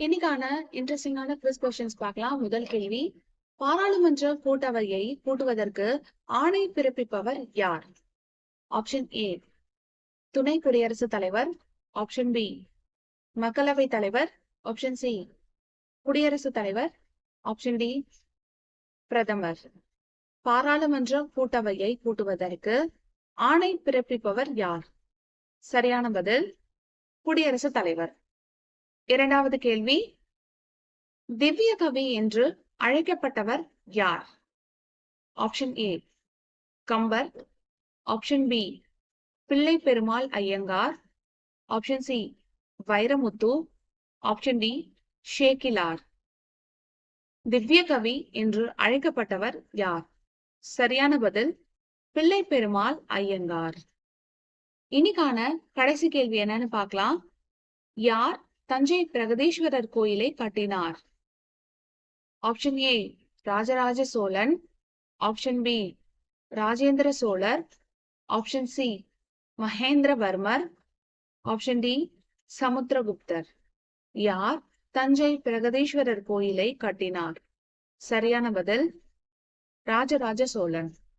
இன்னைக்கான இன்ட்ரெஸ்டிங்கான quiz questions பார்க்கலாம். முதல் கேள்வி பாராளுமன்ற கூட்டவையை கூட்டுவதற்கு ஆணை பிறப்பிப்பவர் யார்? ஆப்ஷன் ஏ துணை குடியரசுத் தலைவர். ஆப்ஷன் பி மக்களவை தலைவர். ஆப்ஷன் சி குடியரசுத் தலைவர். ஆப்ஷன் டி பிரதமர். பாராளுமன்ற கூட்டவையை கூட்டுவதற்கு ஆணை பிறப்பிப்பவர் யார்? சரியான பதில் குடியரசுத் தலைவர். இரண்டாவது கேள்வி. திவ்ய கவி என்று அழைக்கப்பட்டவர் யார்? Option A Kambar. Option B Pillai Perumal Iyengar. Option C Vairamuthu. Option D Sekkizhar திவ்ய கவி என்று அழைக்கப்பட்டவர் யார்? சரியான பதில் பிள்ளை பெருமாள் ஐயங்கார். இனிக்கான கடைசி கேள்வி என்னன்னு பார்க்கலாம். யார் தஞ்சை பிரகதீஸ்வரர் கோயிலை கட்டினார். Option A Rajaraja Cholan. Option B Rajendra Cholar. Option C Mahendravarmar. Option D Samudraguptar. யார் தஞ்சை பிரகதீஸ்வரர் கோயிலை கட்டினார்? சரியான பதில் ராஜராஜ சோழன்.